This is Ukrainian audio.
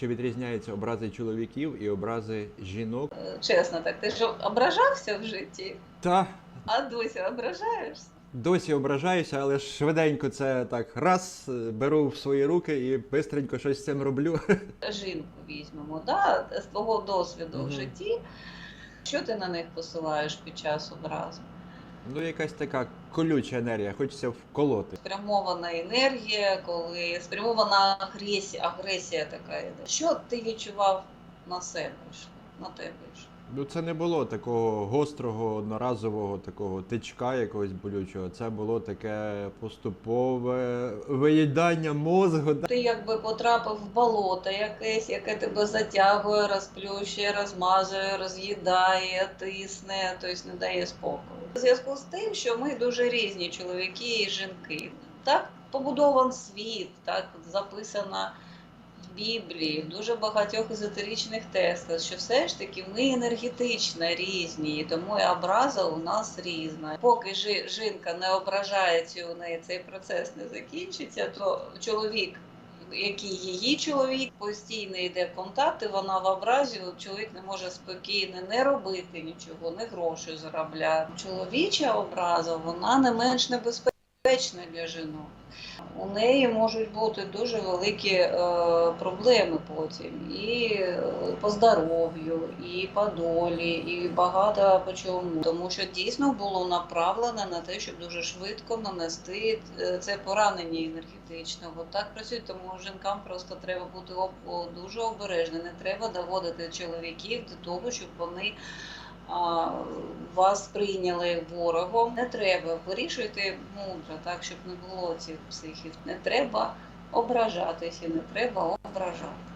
чи відрізняються образи чоловіків і образи жінок? Е, Чесно, так ти ж ображався в житті, Та а досі ображаєшся? досі ображаюся, але швиденько це так раз е, беру в свої руки і бистренько щось з цим роблю. Жінку візьмемо, да? з твого досвіду Мгм. в житті. Що ти на них посилаєш під час образу? Ну, якась така колюча енергія, хочеться вколоти. Спрямована енергія, коли спрямована агресія, агресія така йде. Що ти відчував на себе? На тебе? Ну, це не було такого гострого, одноразового такого тичка якогось болючого. Це було таке поступове виїдання мозку. Ти якби потрапив в болото якесь, яке тебе затягує, розплющує, розмазує, роз'їдає, тисне, тобто не дає спокою. У зв'язку з тим, що ми дуже різні чоловіки і жінки. Так побудован світ, так записано в Біблії, в дуже багатьох езотеричних текстах, що все ж таки ми енергетично різні, тому і образа у нас різна. Поки жінка не ображається, у неї цей процес не закінчиться, то чоловік. Який її чоловік постійно йде контакт, і вона в образі, чоловік не може спокійно не робити нічого, не гроші заробляти. Чоловіча образа вона не менш небезпечна для жінок. У неї можуть бути дуже великі е, проблеми потім і е, по здоров'ю, і по долі, і багато по чому. Тому що дійсно було направлено на те, щоб дуже швидко нанести е, це поранення енергетичне. От так працює, тому жінкам просто треба бути дуже обережними. Не треба доводити чоловіків до того, щоб вони вас прийняли ворогом. Не треба. Вирішуйте мудро, так, щоб не було цих психів. Не треба ображатися, не треба ображати.